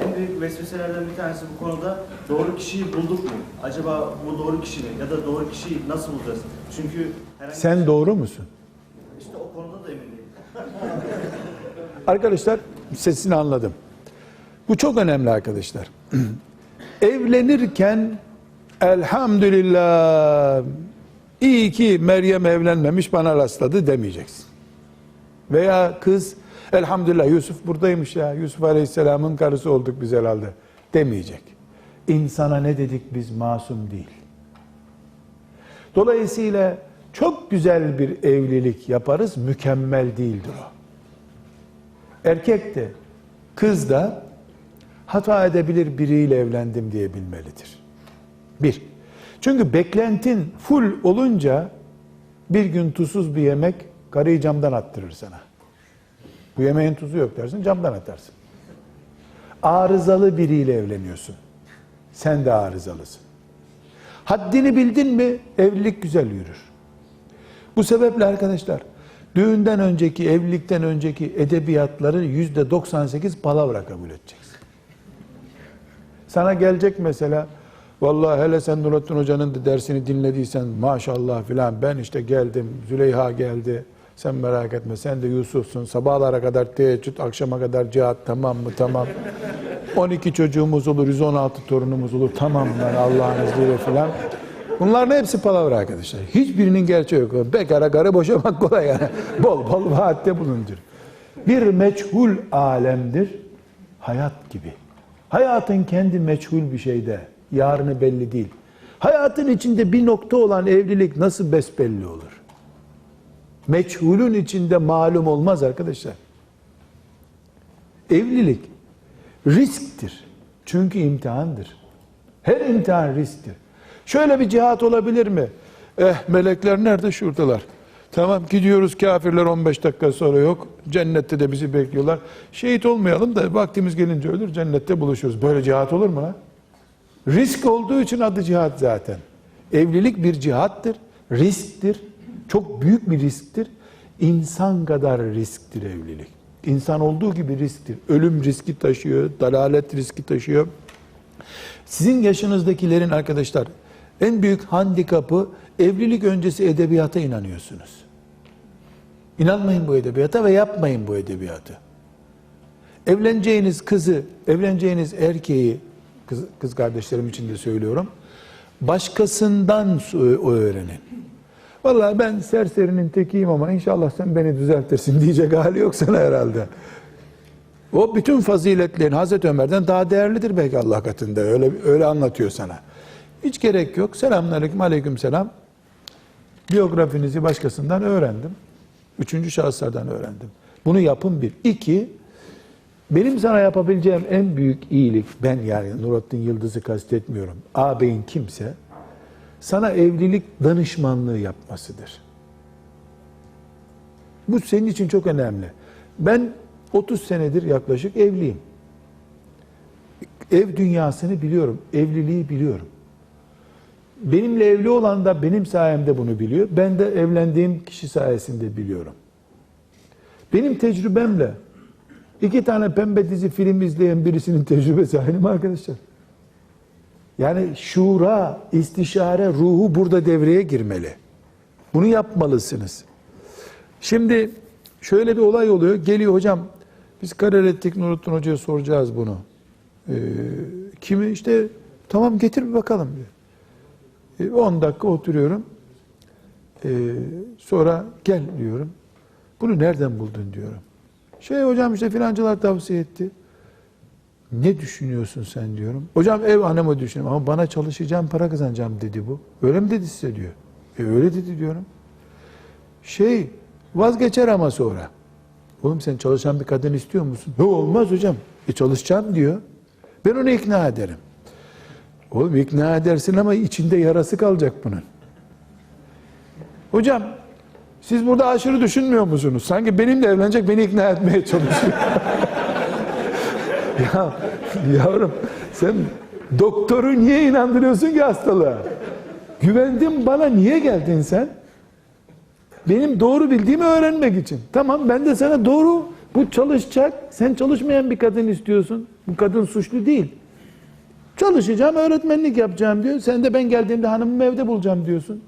En büyük vesveselerden bir tanesi bu konuda doğru kişiyi bulduk mu? Acaba bu doğru kişi mi? Ya da doğru kişiyi nasıl bulacağız? Çünkü herhangi Sen doğru musun? işte o konuda da emin değilim. Arkadaşlar sesini anladım. Bu çok önemli arkadaşlar. Evlenirken elhamdülillah iyi ki Meryem evlenmemiş bana rastladı demeyeceksin. Veya kız elhamdülillah Yusuf buradaymış ya Yusuf Aleyhisselam'ın karısı olduk biz herhalde demeyecek. İnsana ne dedik biz masum değil. Dolayısıyla çok güzel bir evlilik yaparız mükemmel değildir o. Erkek de kız da hata edebilir biriyle evlendim diye bilmelidir. Bir. Çünkü beklentin full olunca bir gün tuzsuz bir yemek karıyı camdan attırır sana. Bu yemeğin tuzu yok dersin camdan atarsın. Arızalı biriyle evleniyorsun. Sen de arızalısın. Haddini bildin mi evlilik güzel yürür. Bu sebeple arkadaşlar düğünden önceki, evlilikten önceki edebiyatları yüzde 98 palavra kabul edeceksin. Sana gelecek mesela, vallahi hele sen Nurattin Hoca'nın da dersini dinlediysen maşallah filan ben işte geldim, Züleyha geldi, sen merak etme sen de Yusuf'sun, sabahlara kadar teheccüd, akşama kadar cihat tamam mı tamam. 12 çocuğumuz olur, 116 torunumuz olur tamam lan Allah'ın izniyle filan. Bunların hepsi palavra arkadaşlar. Hiçbirinin gerçeği yok. Bekara karı boşamak kolay yani. Bol bol vaatte bulundur. Bir meçhul alemdir. Hayat gibi. Hayatın kendi meçhul bir şeyde. Yarını belli değil. Hayatın içinde bir nokta olan evlilik nasıl besbelli olur? Meçhulün içinde malum olmaz arkadaşlar. Evlilik risktir. Çünkü imtihandır. Her imtihan risktir. Şöyle bir cihat olabilir mi? Eh melekler nerede? Şuradalar. Tamam gidiyoruz kafirler 15 dakika sonra yok. Cennette de bizi bekliyorlar. Şehit olmayalım da vaktimiz gelince ölür cennette buluşuruz. Böyle cihat olur mu lan? Risk olduğu için adı cihat zaten. Evlilik bir cihattır, risktir. Çok büyük bir risktir. İnsan kadar risktir evlilik. İnsan olduğu gibi risktir. Ölüm riski taşıyor, dalalet riski taşıyor. Sizin yaşınızdakilerin arkadaşlar en büyük handikapı evlilik öncesi edebiyata inanıyorsunuz. İnanmayın bu edebiyata ve yapmayın bu edebiyatı. Evleneceğiniz kızı, evleneceğiniz erkeği, kız, kız kardeşlerim için de söylüyorum, başkasından öğrenin. Vallahi ben serserinin tekiyim ama inşallah sen beni düzeltirsin diyecek hali yok sana herhalde. O bütün faziletlerin Hazreti Ömer'den daha değerlidir belki Allah katında. Öyle öyle anlatıyor sana. Hiç gerek yok. Selamünaleyküm, aleyküm selam. Biyografinizi başkasından öğrendim. Üçüncü şahıslardan öğrendim. Bunu yapın bir. İki, benim sana yapabileceğim en büyük iyilik, ben yani Nurattin Yıldız'ı kastetmiyorum. Ağabeyin kimse, sana evlilik danışmanlığı yapmasıdır. Bu senin için çok önemli. Ben 30 senedir yaklaşık evliyim. Ev dünyasını biliyorum, evliliği biliyorum. Benimle evli olan da benim sayemde bunu biliyor. Ben de evlendiğim kişi sayesinde biliyorum. Benim tecrübemle iki tane pembe dizi film izleyen birisinin tecrübesi aynı mı arkadaşlar? Yani şura, istişare ruhu burada devreye girmeli. Bunu yapmalısınız. Şimdi şöyle bir olay oluyor. Geliyor hocam biz karar ettik Nurattin Hoca'ya soracağız bunu. Ee, kimi işte tamam getir bir bakalım diyor. 10 dakika oturuyorum. Ee, sonra gel diyorum. Bunu nereden buldun diyorum. Şey hocam işte filancılar tavsiye etti. Ne düşünüyorsun sen diyorum. Hocam ev hanımı düşünüyorum ama bana çalışacağım para kazanacağım dedi bu. Öyle mi dedi size diyor. E öyle dedi diyorum. Şey vazgeçer ama sonra. Oğlum sen çalışan bir kadın istiyor musun? Yok olmaz hocam. E çalışacağım diyor. Ben onu ikna ederim. Oğlum ikna edersin ama içinde yarası kalacak bunun. Hocam siz burada aşırı düşünmüyor musunuz? Sanki benimle evlenecek beni ikna etmeye çalışıyor. ya yavrum sen doktoru niye inandırıyorsun ki hastalığa? Güvendin bana niye geldin sen? Benim doğru bildiğimi öğrenmek için. Tamam ben de sana doğru bu çalışacak. Sen çalışmayan bir kadın istiyorsun. Bu kadın suçlu değil. Çalışacağım, öğretmenlik yapacağım diyor. Sen de ben geldiğimde hanımımı evde bulacağım diyorsun.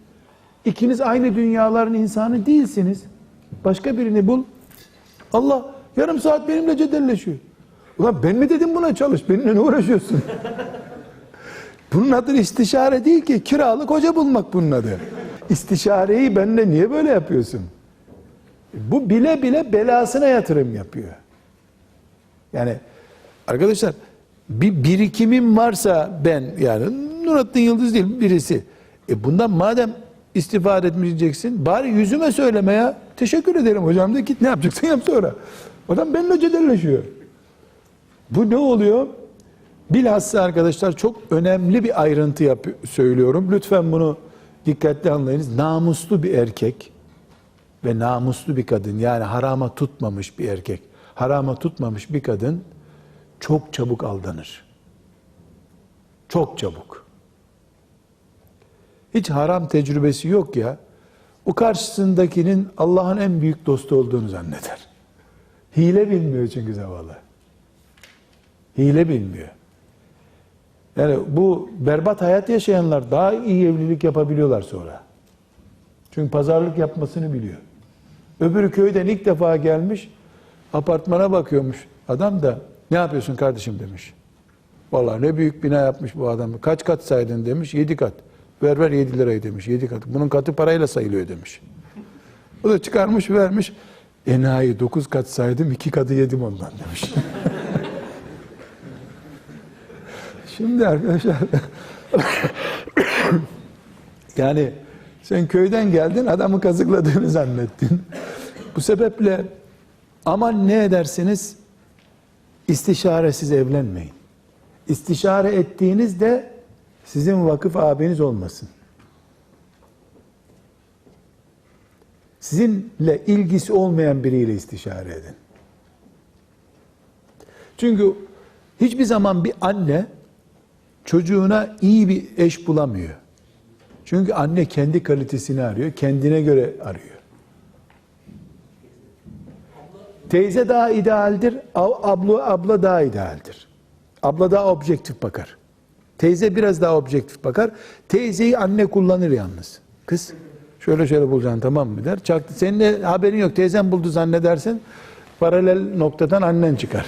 İkiniz aynı dünyaların insanı değilsiniz. Başka birini bul. Allah yarım saat benimle cedelleşiyor. Ulan ben mi dedim buna çalış? Benimle ne uğraşıyorsun? bunun adı istişare değil ki. Kiralık hoca bulmak bunun adı. İstişareyi benimle niye böyle yapıyorsun? Bu bile bile belasına yatırım yapıyor. Yani arkadaşlar bir birikimim varsa ben yani Nurattin Yıldız değil birisi. E bundan madem istifade etmeyeceksin bari yüzüme söyleme ya. Teşekkür ederim hocam de git ne yapacaksın yap sonra. Adam benimle cedelleşiyor. Bu ne oluyor? Bilhassa arkadaşlar çok önemli bir ayrıntı yap söylüyorum. Lütfen bunu dikkatli anlayınız. Namuslu bir erkek ve namuslu bir kadın yani harama tutmamış bir erkek, harama tutmamış bir kadın çok çabuk aldanır. Çok çabuk. Hiç haram tecrübesi yok ya. O karşısındakinin Allah'ın en büyük dostu olduğunu zanneder. Hile bilmiyor çünkü zavallı. Hile bilmiyor. Yani bu berbat hayat yaşayanlar daha iyi evlilik yapabiliyorlar sonra. Çünkü pazarlık yapmasını biliyor. Öbürü köyden ilk defa gelmiş, apartmana bakıyormuş. Adam da ne yapıyorsun kardeşim demiş. Vallahi ne büyük bina yapmış bu adam. Kaç kat saydın demiş. Yedi kat. Ver ver yedi lirayı demiş. Yedi kat. Bunun katı parayla sayılıyor demiş. O da çıkarmış vermiş. Enayi dokuz kat saydım iki katı yedim ondan demiş. Şimdi arkadaşlar yani sen köyden geldin adamı kazıkladığını zannettin. Bu sebeple aman ne edersiniz istişaresiz evlenmeyin. İstişare ettiğinizde sizin vakıf abiniz olmasın. Sizinle ilgisi olmayan biriyle istişare edin. Çünkü hiçbir zaman bir anne çocuğuna iyi bir eş bulamıyor. Çünkü anne kendi kalitesini arıyor, kendine göre arıyor. Teyze daha idealdir, ab- abla, abla daha idealdir. Abla daha objektif bakar. Teyze biraz daha objektif bakar. Teyzeyi anne kullanır yalnız. Kız şöyle şöyle bulacaksın tamam mı der. Çaktı. Senin de haberin yok. Teyzen buldu zannedersin. Paralel noktadan annen çıkar.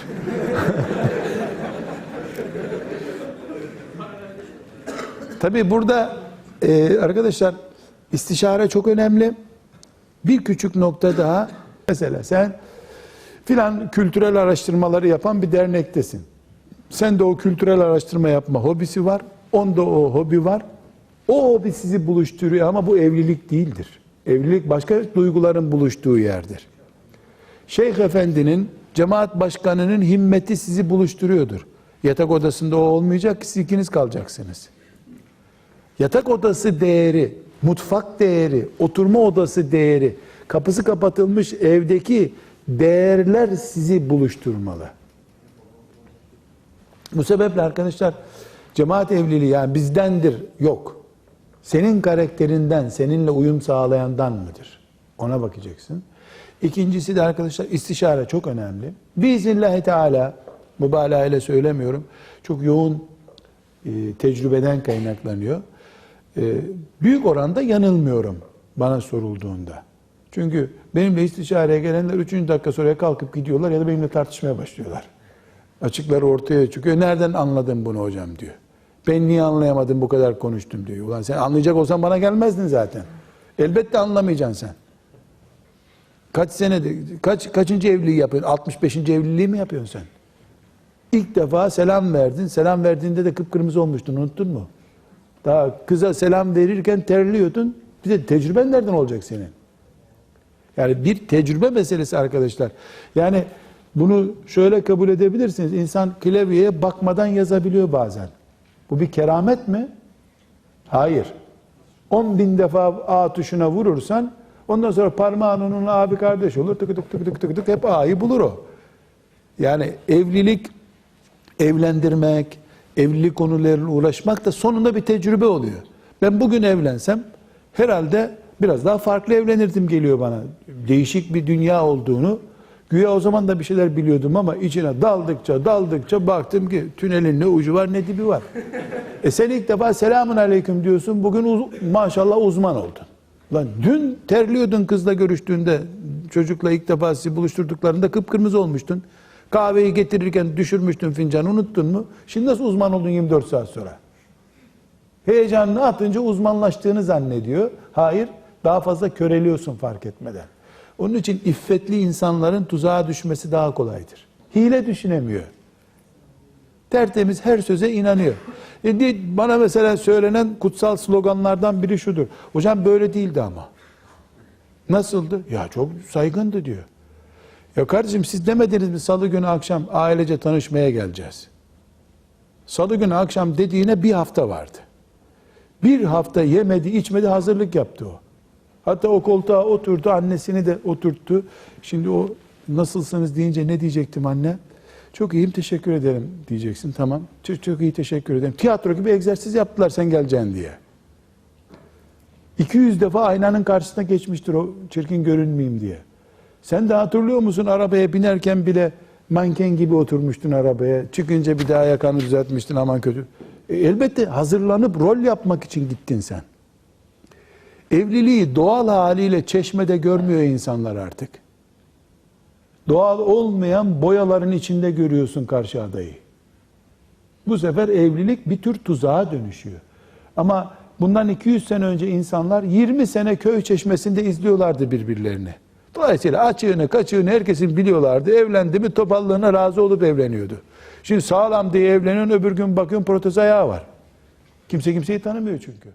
Tabii burada e, arkadaşlar istişare çok önemli. Bir küçük nokta daha. Mesela sen filan kültürel araştırmaları yapan bir dernektesin. Sen de o kültürel araştırma yapma hobisi var. Onda o hobi var. O hobi sizi buluşturuyor ama bu evlilik değildir. Evlilik başka duyguların buluştuğu yerdir. Şeyh Efendi'nin, cemaat başkanının himmeti sizi buluşturuyordur. Yatak odasında o olmayacak siz ikiniz kalacaksınız. Yatak odası değeri, mutfak değeri, oturma odası değeri, kapısı kapatılmış evdeki değerler sizi buluşturmalı. Bu sebeple arkadaşlar cemaat evliliği yani bizdendir yok. Senin karakterinden, seninle uyum sağlayandan mıdır? Ona bakacaksın. İkincisi de arkadaşlar istişare çok önemli. Biiznillahü Teala mübalağa ile söylemiyorum. Çok yoğun e, tecrübeden kaynaklanıyor. E, büyük oranda yanılmıyorum bana sorulduğunda. Çünkü benimle istişareye gelenler 3. dakika sonra kalkıp gidiyorlar ya da benimle tartışmaya başlıyorlar. Açıkları ortaya çıkıyor. Nereden anladın bunu hocam diyor. Ben niye anlayamadım bu kadar konuştum diyor. Ulan sen anlayacak olsan bana gelmezdin zaten. Elbette anlamayacaksın sen. Kaç senede, kaç kaçıncı evliliği yapıyorsun? 65. evliliği mi yapıyorsun sen? İlk defa selam verdin. Selam verdiğinde de kıpkırmızı olmuştun. Unuttun mu? Daha kıza selam verirken terliyordun. Bir de tecrüben nereden olacak senin? Yani bir tecrübe meselesi arkadaşlar. Yani bunu şöyle kabul edebilirsiniz. İnsan klavyeye bakmadan yazabiliyor bazen. Bu bir keramet mi? Hayır. 10 bin defa A tuşuna vurursan ondan sonra parmağın onunla abi kardeş olur. Tık tık tık tık tık tık hep A'yı bulur o. Yani evlilik, evlendirmek, evlilik konularıyla uğraşmak da sonunda bir tecrübe oluyor. Ben bugün evlensem herhalde biraz daha farklı evlenirdim geliyor bana. Değişik bir dünya olduğunu Güya o zaman da bir şeyler biliyordum ama içine daldıkça daldıkça baktım ki tünelin ne ucu var ne dibi var. e sen ilk defa selamun aleyküm diyorsun bugün uz- maşallah uzman oldun. Lan dün terliyordun kızla görüştüğünde çocukla ilk defa sizi buluşturduklarında kıpkırmızı olmuştun. Kahveyi getirirken düşürmüştün fincanı unuttun mu? Şimdi nasıl uzman oldun 24 saat sonra? Heyecanını atınca uzmanlaştığını zannediyor. Hayır, daha fazla köreliyorsun fark etmeden. Onun için iffetli insanların tuzağa düşmesi daha kolaydır. Hile düşünemiyor. Tertemiz her söze inanıyor. E, bana mesela söylenen kutsal sloganlardan biri şudur. Hocam böyle değildi ama. Nasıldı? Ya çok saygındı diyor. Ya kardeşim siz demediniz mi salı günü akşam ailece tanışmaya geleceğiz. Salı günü akşam dediğine bir hafta vardı. Bir hafta yemedi, içmedi, hazırlık yaptı o. Hatta o koltuğa oturdu, annesini de oturttu. Şimdi o nasılsınız deyince ne diyecektim anne? Çok iyiyim, teşekkür ederim diyeceksin. Tamam, çok, çok iyi teşekkür ederim. Tiyatro gibi egzersiz yaptılar sen geleceksin diye. 200 defa aynanın karşısına geçmiştir o çirkin görünmeyeyim diye. Sen de hatırlıyor musun arabaya binerken bile manken gibi oturmuştun arabaya. Çıkınca bir daha yakanı düzeltmiştin aman kötü. E, elbette hazırlanıp rol yapmak için gittin sen. Evliliği doğal haliyle çeşmede görmüyor insanlar artık. Doğal olmayan boyaların içinde görüyorsun karşı adayı. Bu sefer evlilik bir tür tuzağa dönüşüyor. Ama bundan 200 sene önce insanlar 20 sene köy çeşmesinde izliyorlardı birbirlerini. Dolayısıyla açığını kaçığını herkesin biliyorlardı. Evlendi mi topallığına razı olup evleniyordu. Şimdi sağlam diye evleniyorsun öbür gün bakıyorsun protez ayağı var. Kimse kimseyi tanımıyor çünkü.